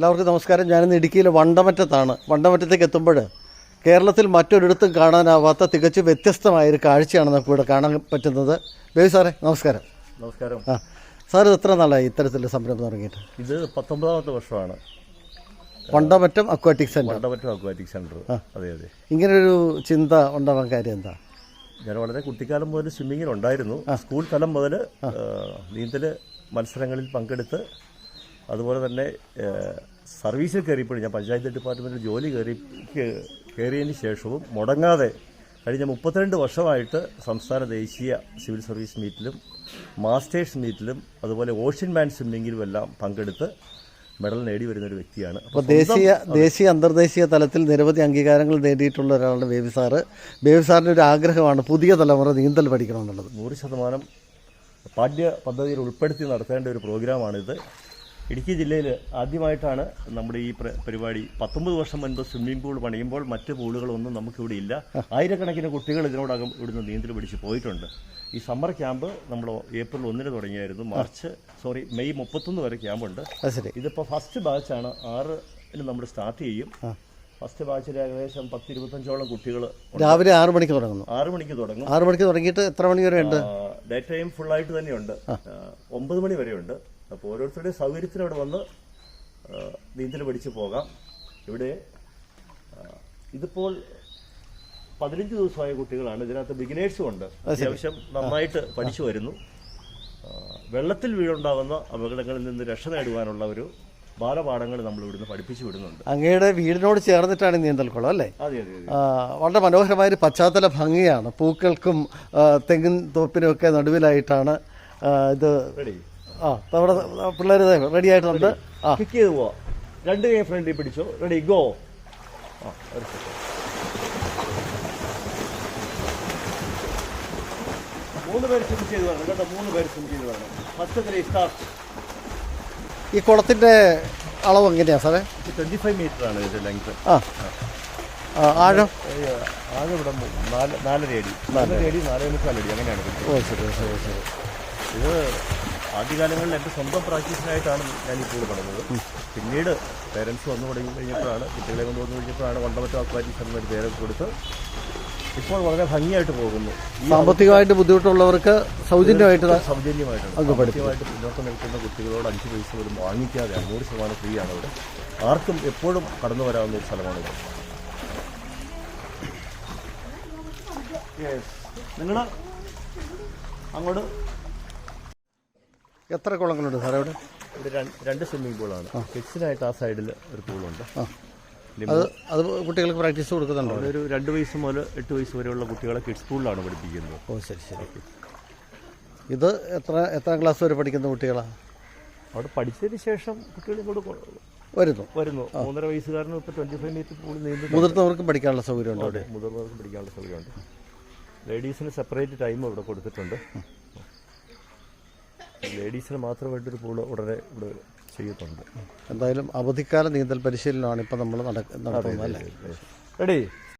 എല്ലാവർക്കും നമസ്കാരം. ഞാനിന്ന് ഇടുക്കിയിലെ വണ്ടമറ്റത്താണ്. വണ്ടമറ്റത്തേക്ക് എത്തുമ്പോൾ കേരളത്തിൽ മറ്റൊരിടത്തും കാണാനാവാത്ത തികച്ചും വ്യത്യസ്തമായൊരു കാഴ്ചയാണ് നമുക്ക് ഇവിടെ കാണാൻ പറ്റുന്നത്. ബേബി സാറേ നമസ്കാരം. നമസ്കാരം. ആ സാർ ഇത് എത്ര നാളായി ഇത്തരത്തിലുള്ള സംരംഭം തുടങ്ങിയിട്ട്? ഇത് പത്തൊമ്പതാമത്തെ വർഷമാണ്. Vandamattam aquatic centre Vandamattam aquatic centre അതെ അതെ. ഇങ്ങനൊരു ചിന്ത ഉണ്ടാവാൻ കാര്യം എന്താ? ഞാൻ വളരെ കുട്ടിക്കാലം മുതൽ സ്വിമ്മിങ്ങിൽ ഉണ്ടായിരുന്നു. സ്കൂൾ തലം മുതൽ നീന്തൽ മത്സരങ്ങളിൽ പങ്കെടുത്ത് അതുപോലെ തന്നെ സർവീസിൽ കയറിയപ്പോഴും ഞാൻ പഞ്ചായത്ത് ഡിപ്പാർട്ട്മെന്റിൽ ജോലി കയറി കയറിയതിന് ശേഷവും മുടങ്ങാതെ കഴിഞ്ഞ മുപ്പത്തിരണ്ട് വർഷമായിട്ട് സംസ്ഥാന ദേശീയ സിവിൽ സർവീസ് മീറ്റിലും മാസ്റ്റേഴ്സ് മീറ്റിലും അതുപോലെ ഓഷ്യൻ മാൻ സ്വിമ്മിങ്ങിലും എല്ലാം പങ്കെടുത്ത് മെഡൽ നേടി വരുന്ന ഒരു വ്യക്തിയാണ്. അപ്പോൾ ദേശീയ ദേശീയ അന്തർദേശീയ തലത്തിൽ നിരവധി അംഗീകാരങ്ങൾ നേടിയിട്ടുള്ള ഒരാളാണ് ബേബി സാറ്. ബേബി സാറിന്റെ ഒരു ആഗ്രഹമാണ് പുതിയ തലമുറ നീന്തൽ പഠിക്കണമെന്നുള്ളത്. നൂറ് ശതമാനം പാഠ്യ പദ്ധതിയിൽ ഉൾപ്പെടുത്തി നടത്തേണ്ട ഒരു പ്രോഗ്രാമാണിത്. ഇടുക്കി ജില്ലയിൽ ആദ്യമായിട്ടാണ് നമ്മുടെ ഈ പരിപാടി. പത്തൊമ്പത് വർഷം മുൻപ് സ്വിമ്മിംഗ് പൂൾ പണിയുമ്പോൾ മറ്റ് പൂളുകളൊന്നും നമുക്കിവിടെ ഇല്ല. ആയിരക്കണക്കിന് കുട്ടികൾ ഇതിനോടകം ഇവിടുന്ന് നീന്തൽ പിടിച്ച് പോയിട്ടുണ്ട്. ഈ സമ്മർ ക്യാമ്പ് നമ്മൾ ഏപ്രിൽ ഒന്നിന് തുടങ്ങിയായിരുന്നു. മാർച്ച് സോറി മെയ് മുപ്പത്തൊന്ന് വരെ ക്യാമ്പുണ്ട് ഇതിപ്പോൾ ഫസ്റ്റ് ബാച്ചാണ് ആറിന് നമ്മൾ സ്റ്റാർട്ട് ചെയ്യും. ഫസ്റ്റ് ബാച്ചിൽ ഏകദേശം പത്ത് ഇരുപത്തഞ്ചോളം കുട്ടികൾ രാവിലെ ആറു മണിക്ക് തുടങ്ങുന്നു. ആറ് മണിക്ക് തുടങ്ങും. ആറു മണിക്ക് തുടങ്ങിയിട്ട് എത്ര മണി വരെ ഉണ്ട് ഡേ ടൈം ഫുള്ളായിട്ട് തന്നെയുണ്ട്. ഒമ്പത് മണി വരെയുണ്ട്. അപ്പോൾ ഓരോരുത്തരുടെ സൗകര്യത്തിന് അവിടെ വന്ന് നീന്തൽ പഠിച്ച് പോകാം. ഇവിടെ ഇതിപ്പോൾ പതിനഞ്ച് ദിവസമായ കുട്ടികളാണ്. ഇതിനകത്ത് ബിഗിനേഴ്സും ഉണ്ട്. അത്യാവശ്യം നന്നായിട്ട് പഠിച്ചു വരുന്നു. വെള്ളത്തിൽ വീഴുണ്ടാകുന്ന അപകടങ്ങളിൽ നിന്ന് രക്ഷ നേടുവാനുള്ള ഒരു ബാലപാഠങ്ങൾ നമ്മൾ ഇവിടുന്ന് പഠിപ്പിച്ചു വിടുന്നുണ്ട്. അങ്ങയുടെ വീടിനോട് ചേർന്നിട്ടാണ് നീന്തൽക്കുളം അല്ലേ? അതെ അതെ ഒരു വളരെ മനോഹരമായൊരു പശ്ചാത്തല ഭംഗിയാണ്. പൂക്കൾക്കും തെങ്ങിൻ തോപ്പിനും ഒക്കെ നടുവിലായിട്ടാണ് ഇത് ആ നമ്മുടെ പിള്ളേർ റെഡി ആയിട്ടുണ്ട്. ആ. കിക്ക് ചെയ്ത് പോവാ. രണ്ട് കൈ ഫ്രണ്ടിൽ പിടിച്ചോ. റെഡി ഗോ ആ ഒരു. മൂന്ന് പേര് സ്വിം ചെയ്ത് വേണം കേട്ടോ. മൂന്ന് പേര് സ്വിം ചെയ്ത് വേണം ഫസ്റ്റ് ത്രീ സ്റ്റാർട്ട് ഈ കുളത്തിന്റെ അളവ് എങ്ങനെയാ സാറേ? ട്വന്റി ഫൈവ് മീറ്റർ ആണ് ഇതിന്റെ ലെങ്ത് ആ. ആഴം? ആകെ ഇവിടെ നാല് നാലര അടി. നാലര അടി. നാലേ മുക്കാലടി അങ്ങനെയാണ് ഓ ശരി ശരി ശരി. ഇത് ആദ്യകാലങ്ങളിൽ എന്റെ സ്വന്തം പ്രാക്ടീസിനായിട്ടാണ് ഞാൻ ഈ പഠിക്കുന്നത് പിന്നീട് പേരൻസ് വന്നു തുടങ്ങി കഴിഞ്ഞപ്പോഴാണ് കുട്ടികളെ കൊണ്ട് വന്നു കഴിഞ്ഞപ്പോഴാണ് വണ്ടമറ്റം അക്വാറ്റിക്സ് എന്നൊരു പേര് കൊടുത്ത് ഇപ്പോൾ വളരെ ഭംഗിയായിട്ട് പോകുന്നു. സാമ്പത്തികമായിട്ട് ബുദ്ധിമുട്ടുള്ളവർക്ക് സൗജന്യമായിട്ട് സൗജന്യമായിട്ട് സൗജന്യമായിട്ടാണ്. സാമ്പത്തികമായിട്ട് പിന്നോക്കം നിൽക്കുന്ന കുട്ടികളോട് അഞ്ച് പൈസ പോലും വാങ്ങിക്കാതെ അഞ്ഞൂറ് ശതമാനം ഫ്രീ ആണ് ഇവിടെ ആർക്കും എപ്പോഴും കടന്നു വരാവുന്ന ഒരു സ്ഥലമാണ് നിങ്ങൾ അങ്ങോട്ട് എത്ര കുളങ്ങളുണ്ട് സാറേ ഇവിടെ ഇവിടെ രണ്ട് സ്വിമ്മിംഗ് പൂളാണ് കിഡ്സിനായിട്ട് ആ. സൈഡിൽ ഒരു പൂളുണ്ട് അത് അത് കുട്ടികൾക്ക് പ്രാക്ടീസ് കൊടുക്കുന്നുണ്ടോ അവിടെ? ഒരു രണ്ട് വയസ്സ് മുതൽ എട്ട് വയസ്സ് വരെയുള്ള കുട്ടികളെ കിഡ്സ് പൂളിലാണ് പഠിപ്പിക്കുന്നത്. ഓ ശരി ശരി. ഇത് എത്ര എത്ര ക്ലാസ് വരെ പഠിക്കുന്ന കുട്ടികളാണ് അവിടെ പഠിച്ചതിന് ശേഷം കുട്ടികൾ ഇങ്ങോട്ട് വരുന്നു. വരുന്നു. മൂന്നര വയസ്സുകാരനും ഇപ്പോൾ ട്വന്റി ഫൈവ് മീറ്റർ പൂളിൽ നീന്തി മുതിർന്നവർക്കും പഠിക്കാനുള്ള സൗകര്യമുണ്ട് അവിടെ. മുതിർന്നവർക്കും പഠിക്കാനുള്ള സൗകര്യമുണ്ട്. ലേഡീസിന് സെപ്പറേറ്റ് ടൈം ഇവിടെ കൊടുത്തിട്ടുണ്ട്. ലേഡീസിന് മാത്രമായിട്ടൊരു പൂൾ ഉടനെ ഇവിടെ ചെയ്യത്തുണ്ട് എന്തായാലും അവധിക്കാല നീന്തൽ പരിശീലനമാണ് ഇപ്പം നമ്മൾ നടക്കുന്നത് അല്ലേ? റെഡി?